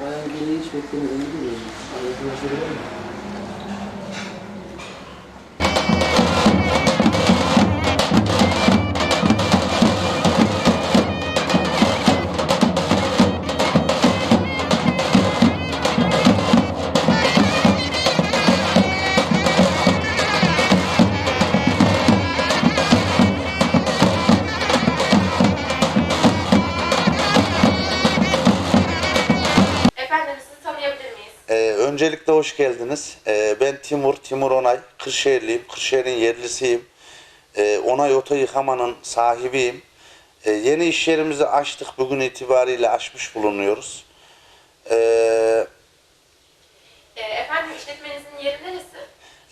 Bayan beni hiç beklemedim. Anlatma şöyle mi? Öncelikle hoş geldiniz. Ee, ben Timur, Timur Onay. Kırşehirliyim. Kırşehir'in yerlisiyim. Ee, Onay Oto Yıkama'nın sahibiyim. Ee, yeni iş yerimizi açtık. Bugün itibariyle açmış bulunuyoruz. Ee, efendim işletmenizin yeri neresi?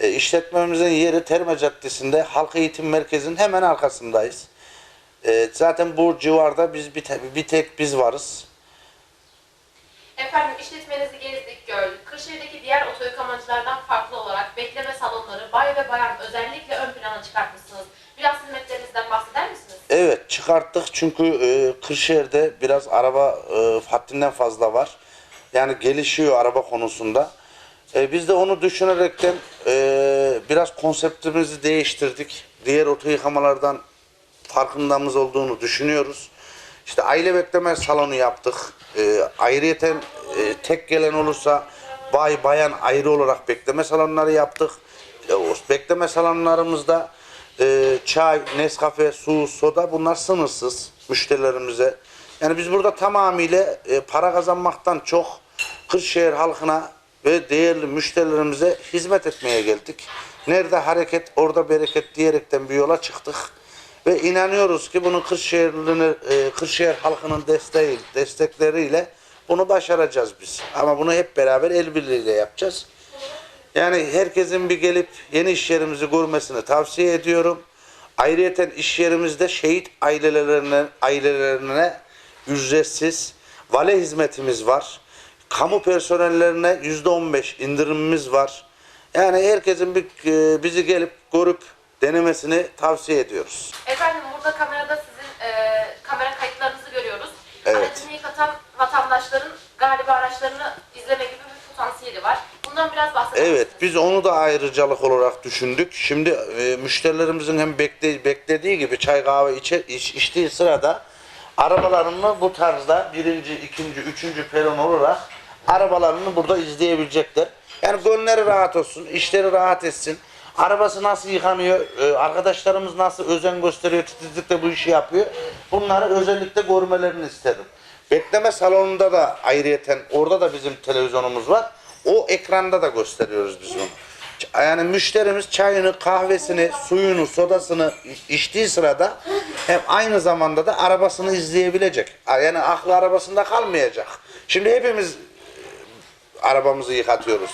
e, işletmemizin yeri Terme Caddesi'nde Halk Eğitim Merkezi'nin hemen arkasındayız. Zaten bu civarda biz bir, te- bir tek biz varız. Efendim işletmenizi gezdik, gördük. Kırşehir'deki diğer oto yıkamacılardan farklı olarak bekleme salonları, bay ve bayan özellikle ön plana çıkartmışsınız. Biraz hizmetlerinizden bahseder misiniz? Evet çıkarttık çünkü e, Kırşehir'de biraz araba e, haddinden fazla var. Yani gelişiyor araba konusunda. E, biz de onu düşünerekten e, biraz konseptimizi değiştirdik. Diğer oto yıkamalardan farkındamız olduğunu düşünüyoruz. İşte aile bekleme salonu yaptık. E, ayrıyeten e, tek gelen olursa bay bayan ayrı olarak bekleme salonları yaptık. E, o bekleme salonlarımızda e, çay, Nescafe, su, soda bunlar sınırsız müşterilerimize. Yani biz burada tamamıyla e, para kazanmaktan çok Kırşehir halkına ve değerli müşterilerimize hizmet etmeye geldik. Nerede hareket orada bereket diyerekten bir yola çıktık. Ve inanıyoruz ki bunu Kırşehirli'nin, e, Kırşehir halkının desteği, destekleriyle bunu başaracağız biz. Ama bunu hep beraber el birliğiyle yapacağız. Yani herkesin bir gelip yeni iş yerimizi görmesini tavsiye ediyorum. Ayrıyeten iş yerimizde şehit ailelerine, ailelerine ücretsiz vale hizmetimiz var. Kamu personellerine yüzde on beş indirimimiz var. Yani herkesin bir, e, bizi gelip görüp denemesini tavsiye ediyoruz. Efendim burada kamerada vatandaşların galiba araçlarını izleme gibi bir potansiyeli var. Bundan biraz bahseder Evet, biz onu da ayrıcalık olarak düşündük. Şimdi e, müşterilerimizin hem bekle, beklediği gibi çay kahve içe, iç, içtiği sırada arabalarını bu tarzda birinci, ikinci, üçüncü peron olarak arabalarını burada izleyebilecekler. Yani gönülleri rahat olsun, işleri rahat etsin. Arabası nasıl yıkanıyor, e, arkadaşlarımız nasıl özen gösteriyor, titizlikle bu işi yapıyor. Bunları özellikle görmelerini isterim. Bekleme salonunda da ayrıyeten orada da bizim televizyonumuz var. O ekranda da gösteriyoruz biz onu. Yani müşterimiz çayını, kahvesini, suyunu, sodasını içtiği sırada hem aynı zamanda da arabasını izleyebilecek. Yani aklı arabasında kalmayacak. Şimdi hepimiz e, arabamızı yıkatıyoruz.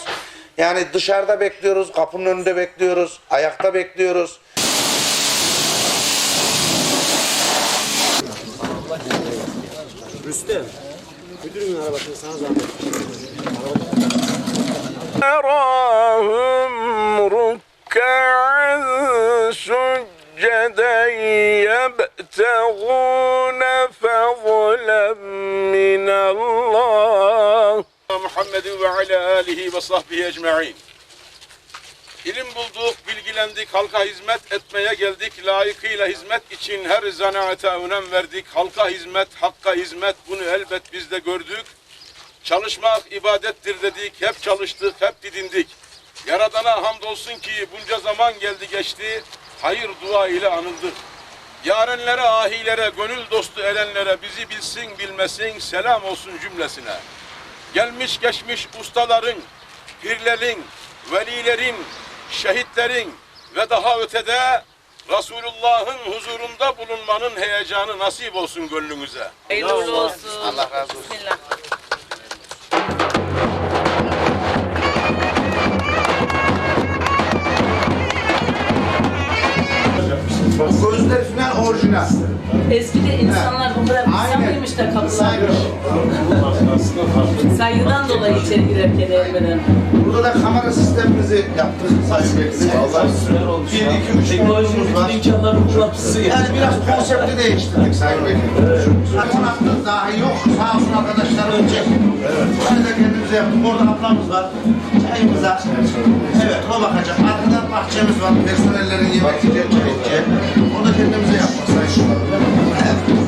Yani dışarıda bekliyoruz, kapının önünde bekliyoruz, ayakta bekliyoruz. Rüstem. Müdürümün arabasını sana zahmet. تراهم ركعا سجدا يبتغون فضلا من الله محمد وعلى آله وصحبه ecmaîn. İlim bulduk, bilgilendik, halka hizmet etmeye geldik. Layıkıyla hizmet için her zanaate önem verdik. Halka hizmet, hakka hizmet bunu elbet biz de gördük. Çalışmak ibadettir dedik, hep çalıştık, hep didindik. Yaradana hamdolsun ki bunca zaman geldi geçti, hayır dua ile anıldık. Yarenlere, ahilere, gönül dostu erenlere bizi bilsin bilmesin selam olsun cümlesine. Gelmiş geçmiş ustaların, pirlerin, velilerin, şehitlerin ve daha ötede Resulullah'ın huzurunda bulunmanın heyecanı nasip olsun gönlünüze. Hayırlı uğurlu olsun. Allah razı olsun. Bismillah. Gözler falan orijinal. Eskide insanlar bu kadar da kapılar? Kısaymış. Saygıdan dolayı içeri girerken eğilmeden. Burada da kamera sistemimizi yaptık Sayın Bekir'e. Allah Bir, iki, üç telefonumuz var. Yani biraz konsepti değiştirdik Sayın Bekir. Konakta dahi yok. Sağ olsun arkadaşlarım çek. Hani de kendimize yaptık. Orada ablamız var. Çayımıza. Evet o bakacak. Arkadan bahçemiz var. Personellerin yemek yiyeceği, çay. Onu da kendimize yaptık Sayın